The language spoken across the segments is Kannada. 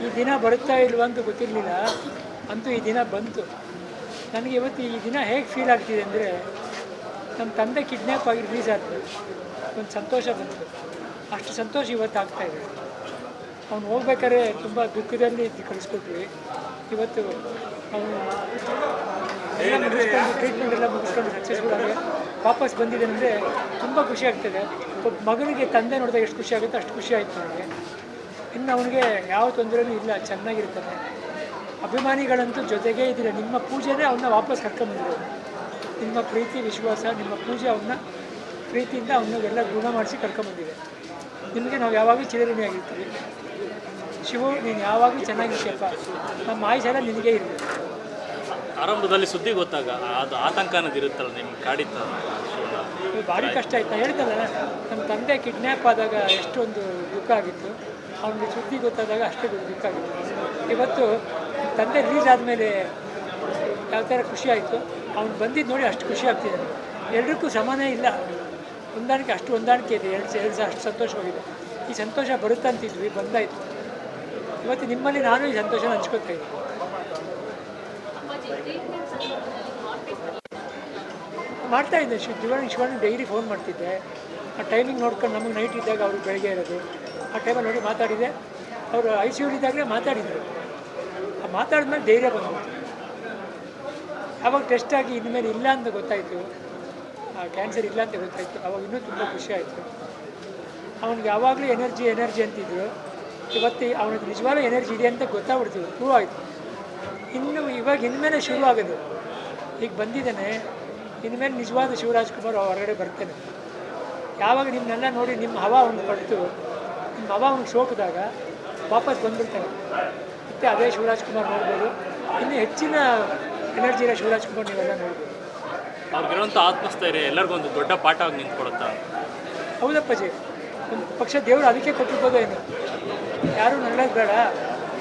ಈ ದಿನ ಬರುತ್ತಾ ಇಲ್ವಾ ಅಂತ ಗೊತ್ತಿರಲಿಲ್ಲ. ಅಂತೂ ಈ ದಿನ ಬಂತು. ನನಗೆ ಇವತ್ತು ಈ ದಿನ ಹೇಗೆ ಫೀಲ್ ಆಗ್ತಿದೆ ಅಂದರೆ ನಮ್ಮ ತಂದೆ ಕಿಡ್ನ್ಯಾಪ್ ಆಗಿ ರಿಲೀಸ್ ಆಗ್ತದೆ ಒಂದು ಸಂತೋಷ ಬಂತು. ಅಷ್ಟು ಸಂತೋಷ ಇವತ್ತು ಆಗ್ತಾ ಇದೆ. ಅವ್ನು ಹೋಗ್ಬೇಕಾದ್ರೆ ತುಂಬ ದುಃಖದಲ್ಲಿ ಕಳಿಸ್ಕೊಟ್ವಿ. ಇವತ್ತು ಅವನು ಟ್ರೀಟ್ಮೆಂಟ್ ಎಲ್ಲ ಮುಗಿಸ್ಕೊಂಡು ಸಕ್ಸಸ್ಫುಲ್ ಆಗಿ ವಾಪಸ್ ಬಂದಿದ್ದಾನೆಂದರೆ ತುಂಬ ಖುಷಿ ಆಗ್ತದೆ. ಒಬ್ಬ ಮಗನಿಗೆ ತಂದೆ ನೋಡಿದಾಗ ಎಷ್ಟು ಖುಷಿ ಆಗುತ್ತೋ, ಅಷ್ಟು ಖುಷಿ ಆಯಿತು ನನಗೆ ಇನ್ನು ಅವನಿಗೆ ಯಾವ ತೊಂದರೆನೂ ಇಲ್ಲ ಚೆನ್ನಾಗಿರ್ತಾನೆ. ಅಭಿಮಾನಿಗಳಂತೂ ಜೊತೆಗೇ ಇದ್ದೀರ. ನಿಮ್ಮ ಪೂಜೆನೇ ಅವನ್ನ ವಾಪಸ್ ಕರ್ಕೊಂಬಂದಿರೋದು ನಿಮ್ಮ ಪ್ರೀತಿ ವಿಶ್ವಾಸ ನಿಮ್ಮ ಪೂಜೆ ಅವನ್ನ ಪ್ರೀತಿಯಿಂದ ಅವನ್ನ ಎಲ್ಲ ಗುಣ ಮಾಡಿಸಿ ಕರ್ಕೊಂಬಂದಿದೆ ನಿಮಗೆ ನಾವು ಯಾವಾಗಲೂ ಚಿರಋಣಿಯಾಗಿರ್ತೀವಿ. ಶಿವು ನೀನು ಯಾವಾಗಲೂ ಚೆನ್ನಾಗಿರ್ತೀಯಪ್ಪ ನಮ್ಮ ಆಯುಷ ನಿನಗೆ ಇರಲಿ ಆರಂಭದಲ್ಲಿ ಸುದ್ದಿ ಗೊತ್ತಾಗ ಅದು ಆತಂಕ ಅನ್ನೋದು ಇರುತ್ತಲ್ಲ ನಿಮ್ಗೆ ಕಾಡಿತ್ತ ಭಾರಿ ಕಷ್ಟ ಆಯ್ತು. ನಾನು ಹೇಳ್ತಲ್ಲ ನಮ್ಮ ತಂದೆ ಕಿಡ್ನ್ಯಾಪ್ ಆದಾಗ ಎಷ್ಟೊಂದು ದುಃಖ ಆಗಿತ್ತು. ಅವನಿಗೆ ಸುದ್ದಿ ಗೊತ್ತಾದಾಗ ಅಷ್ಟೇ ದುಃಖ ಇವತ್ತು ತಂದೆ ರಿಲೀಸ್ ಆದಮೇಲೆ ಯಾವ ಥರ ಖುಷಿ ಆಯಿತು, ಅವ್ನು ಬಂದಿದ್ದು ನೋಡಿ ಅಷ್ಟು ಖುಷಿ ಆಗ್ತಿದೆ. ಎಲ್ರಿಗೂ ಸಮಾನ ಇಲ್ಲ. ಹೊಂದಾಣಿಕೆ, ಅಷ್ಟು ಹೊಂದಾಣಿಕೆ ಇದೆ. ಎರಡು ಎರಡು ಸಹ ಅಷ್ಟು ಸಂತೋಷವಾಗಿದೆ ಈ ಸಂತೋಷ ಬರುತ್ತೆ ಅಂತಿದ್ವಿ, ಬಂದಾಯಿತು. ಇವತ್ತು ನಿಮ್ಮಲ್ಲಿ ನಾನು ಈ ಸಂತೋಷನ ಹಂಚ್ಕೊತಾ ಇದ್ದೀನಿ. ಮಾಡ್ತಾ ಇದ್ದೆ. ಶಿ ಶಿವಣ್ಣ ಶಿವಣ್ಣ ಡೈಲಿ ಫೋನ್ ಮಾಡ್ತಿದ್ದೆ. ಆ ಟೈಮಿಂಗ್ ನೋಡ್ಕೊಂಡು ನಮಗೆ ನೈಟ್ ಇದ್ದಾಗ ಅವರು ಬೆಳಗ್ಗೆ ಇರೋದು. ಆ ಟೈಮಲ್ಲಿ ನೋಡಿ ಮಾತಾಡಿದೆ. ಅವರು ಐ ಸಿ ಇದ್ದಾಗಲೇ ಮಾತಾಡಿದರು. ಆ ಮಾತಾಡಿದ್ಮೇಲೆ ಧೈರ್ಯ ಬಂದ್ಬಿಡ್ತು ಆವಾಗ ಟೆಸ್ಟ್ ಆಗಿ ಇನ್ಮೇಲೆ ಇಲ್ಲ ಅಂತ ಗೊತ್ತಾಯಿತು. ಆ ಕ್ಯಾನ್ಸರ್ ಇಲ್ಲ ಅಂತ ಗೊತ್ತಾಯಿತು. ಅವಾಗ ಇನ್ನೂ ತುಂಬ ಖುಷಿ ಆಯಿತು. ಅವನಿಗೆ ಯಾವಾಗಲೂ ಎನರ್ಜಿ ಎನರ್ಜಿ ಅಂತಿದ್ರು. ಇವತ್ತು ಅವನಿಗೆ ನಿಜವಾಗ್ಲೂ ಎನರ್ಜಿ ಇದೆ ಅಂತ ಗೊತ್ತಾಗ್ಬಿಡ್ತೀವಿ ಪ್ರೂವ್ ಆಯಿತು. ಇನ್ನು ಇವಾಗ ಇನ್ಮೇಲೆ ಶುರು ಆಗೋದು ಈಗ ಬಂದಿದ್ದಾನೆ. ಇನ್ಮೇಲೆ ನಿಜವಾದ ಶಿವರಾಜ್ಕುಮಾರ್ ಹೊರಗಡೆ ಬರ್ತೇನೆ ಯಾವಾಗ ನಿಮ್ಮನ್ನೆಲ್ಲ ನೋಡಿ ನಿಮ್ಮ ಹವಾ ಒಂದು ಪಡೆದು ನಿಮ್ಮ ಹವಾ ಅವ್ನಿಗೆ ಸೋಕಿದಾಗ ವಾಪಸ್ ಬಂದ್ಬಿಡ್ತಾನೆ ಮತ್ತೆ ಅದೇ ಶಿವರಾಜ್ ಕುಮಾರ್ ನೋಡ್ಬೋದು. ಇನ್ನು ಹೆಚ್ಚಿನ ಎನರ್ಜಿ ಇರೋ ಶಿವರಾಜ್ ಕುಮಾರ್ ನೀವೆಲ್ಲ ನೋಡ್ಬೋದು. ಅವ್ರಿಗಿರೋಂಥ ಆತ್ಮಸ್ಥೈರ್ಯ ಎಲ್ಲರಿಗೂ ಒಂದು ದೊಡ್ಡ ಪಾಠ ಆಗಿ ನಿಂತ್ಕೊಡುತ್ತಾ? ಹೌದಪ್ಪಾಜಿ ಒಂದು ಪಕ್ಷ ದೇವರು ಅದಕ್ಕೆ ಕೊಟ್ಟಿರ್ಬೋದು ಏನು? ಯಾರೂ ನಳ್ಳೋದು ಬೇಡ.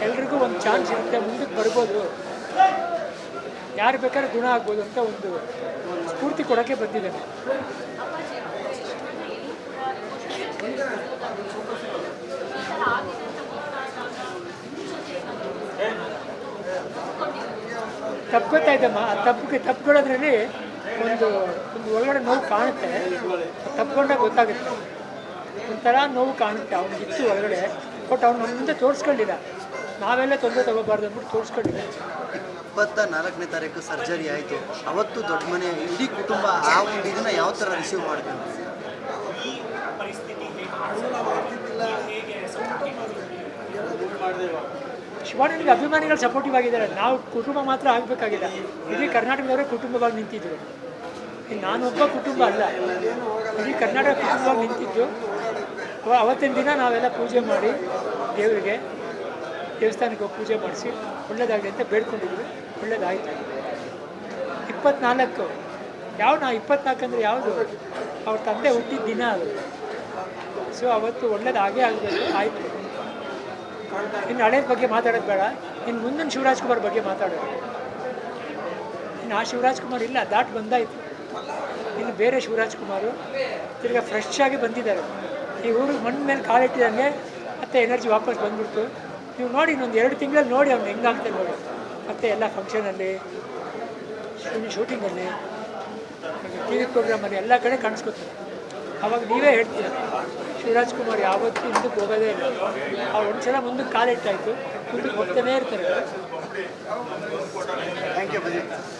ಎಲ್ರಿಗೂ ಒಂದು ಚಾನ್ಸ್ ಇರುತ್ತೆ ಮುಂದಕ್ಕೆ ಬರ್ಬೋದು. ಯಾರು ಬೇಕಾದ್ರೆ ಗುಣ ಆಗ್ಬೋದು ಅಂತ ಒಂದು ಸ್ಫೂರ್ತಿ ಕೊಡೋಕ್ಕೆ ಬಂದಿದ್ದೇನೆ ತಪ್ಕೋತಾ ಇದ್ದಮ್ಮ ಆ ತಪ್ಪಿಗೆ ತಪ್ಕೊಳ್ಳೋದ್ರಲ್ಲಿ ಒಂದು ಒಂದು ಒಳಗಡೆ ನೋವು ಕಾಣುತ್ತೆ. ತಪ್ಕೊಂಡಾಗ ಗೊತ್ತಾಗುತ್ತೆ. ಒಂಥರ ನೋವು ಕಾಣುತ್ತೆ. ಅವನಿಗಿತ್ತು ಒಳಗಡೆ. ಬಟ್ ಅವ್ನು ಮುಂದೆ ತೋರಿಸ್ಕೊಂಡಿಲ್ಲ. ನಾವೆಲ್ಲ ತೊಂದರೆ ತಗೋಬಾರ್ದು ಅಂದ್ಬಿಟ್ಟು ತೋರಿಸ್ಕೊಂಡಿಲ್ಲ. ಇಪ್ಪತ್ತ ನಾಲ್ಕನೇ ತಾರೀಕು ಸರ್ಜರಿ ಆಯಿತು. ಅವತ್ತು ದೊಡ್ಡ ಮನೆ, ಇಡೀ ಕುಟುಂಬ ಆ ಒಂದು ಇದನ್ನ ಯಾವ ಥರ ರಿಸೀವ್ ಮಾಡ್ಕೊಂಡು ಶಿವಾನಂದಿಗೆ ಅಭಿಮಾನಿಗಳು ಸಪೋರ್ಟಿವ್ ಆಗಿದ್ದಾರೆ. ನಾವು ಕುಟುಂಬ ಮಾತ್ರ ಆಗಬೇಕಾಗಿಲ್ಲ ಇಡೀ ಕರ್ನಾಟಕದವರೇ ಕುಟುಂಬವಾಗಿ ನಿಂತಿದ್ರು. ನಾನು ನಾನೊಬ್ಬ ಕುಟುಂಬ ಅಲ್ಲ. ಇಡೀ ಕರ್ನಾಟಕ ಕುಟುಂಬವಾಗಿ ನಿಂತಿದ್ದು. ಅವತ್ತಿನ ದಿನ ನಾವೆಲ್ಲ ಪೂಜೆ ಮಾಡಿ ದೇವರಿಗೆ ದೇವಸ್ಥಾನಕ್ಕೆ ಹೋಗಿ ಪೂಜೆ ಮಾಡಿಸಿ ಒಳ್ಳೇದಾಗಲಿ ಅಂತ ಬೇಡ್ಕೊಂಡಿದ್ವಿ. ಒಳ್ಳೇದಾಯಿತು. ಇಪ್ಪತ್ನಾಲ್ಕು. ಯಾವ ನಾ ಇಪ್ಪತ್ನಾಲ್ಕು ಅಂದರೆ ಯಾವುದು? ಅವ್ರ ತಂದೆ ಹುಟ್ಟಿದ ದಿನ ಅದು. ಸೊ ಅವತ್ತು ಒಳ್ಳೇದಾಗೇ ಆಗಬೇಕು. ಆಯಿತು. ಇನ್ನು ಹಳೇದ ಬಗ್ಗೆ ಮಾತಾಡೋದು ಬೇಡ. ಇನ್ನು ಮುಂದಿನ ಶಿವರಾಜ್ ಕುಮಾರ್ ಬಗ್ಗೆ ಮಾತಾಡೋದು. ಇನ್ನು ಆ ಶಿವರಾಜ್ ಕುಮಾರ್ ಇಲ್ಲ, ದಾಟ್ ಬಂದಾಯಿತು. ಇನ್ನು ಬೇರೆ ಶಿವರಾಜ್ ಕುಮಾರು ತಿರ್ಗಾ ಫ್ರೆಶ್ ಆಗಿ ಬಂದಿದ್ದಾರೆ. ಈ ಊರಿಗೆ ಮಣ್ಣು ಮೇಲೆ ಕಾಲಿಟ್ಟಿದಂಗೆ ಮತ್ತೆ ಎನರ್ಜಿ ವಾಪಸ್ ಬಂದ್ಬಿಡ್ತು. ನೀವು ನೋಡಿ, ಇನ್ನೊಂದು ಎರಡು ತಿಂಗಳಲ್ಲಿ ನೋಡಿ ಅವ್ನು ಹೆಂಗಾಗ್ತಾನೆ ನೋಡಿ. ಮತ್ತೆ ಎಲ್ಲ ಫಂಕ್ಷನಲ್ಲಿ ಶೂಟಿಂಗಲ್ಲಿ ಟಿ ವಿ ಪ್ರೋಗ್ರಾಮಲ್ಲಿ ಎಲ್ಲ ಕಡೆ ಕಾಣಿಸ್ಕೊತಾರೆ ಅವಾಗ ನೀವೇ ಹೇಳ್ತೀರ, ಶಿವರಾಜ್ ಕುಮಾರ್ ಯಾವತ್ತೂ ಹಿಂದಕ್ಕೆ ಹೋಗೋದೇ ಇಲ್ಲ. ಅವ್ರು ಒಂದು ಸಲ ಮುಂದಕ್ಕೆ ಕಾಲಿಟ್ಟಾಯಿತು, ಮುಂದಕ್ಕೆ ಹೋಗ್ತಾನೇ ಇರ್ತಾರೆ. Thank you